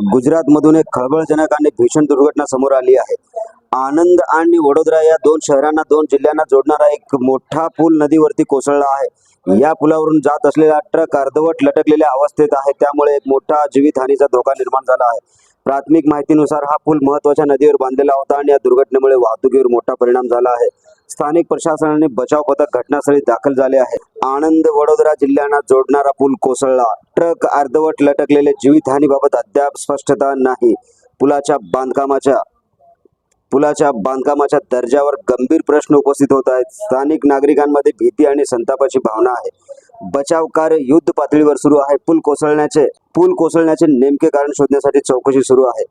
गुजरातमधून एक खळबळजनक आणि भीषण दुर्घटना समोर आली आहे. आनंद आणि वडोदरा या दोन शहरांना दोन जिल्ह्यांना जोडणारा एक मोठा पूल नदीवरती कोसळला आहे. या पुलावरून जात असलेला ट्रक अर्धवट लटकलेल्या अवस्थेत आहे. त्यामुळे एक मोठा जीवितहानीचा धोका निर्माण झाला आहे. प्राथमिक माहितीनुसार हा पूल महत्त्वाच्या नदीवर बांधलेला होता आणि या दुर्घटनेमुळे वाहतुकीवर मोठा परिणाम झाला आहे. स्थानिक प्रशासनाने बचाव पथक घटनास्थळी दाखल झाले आहे. आनंद वडोदरा जिल्ह्यांना जोडणारा पूल कोसळला. ट्रक अर्धवट लटकलेले जीवितहानीबाबत अद्याप स्पष्टता नाही. पुलाच्या बांधकामाच्या पुलाच्या बांधकामाच्या दर्जावर गंभीर प्रश्न उपस्थित होत आहेत. स्थानिक नागरिकांमध्ये भीती आणि संतापाची भावना आहे. बचाव कार्य युद्ध पातळीवर सुरू आहे. पूल कोसळण्याचे पूल कोसळण्याचे नेमके कारण शोधण्यासाठी चौकशी सुरू आहे.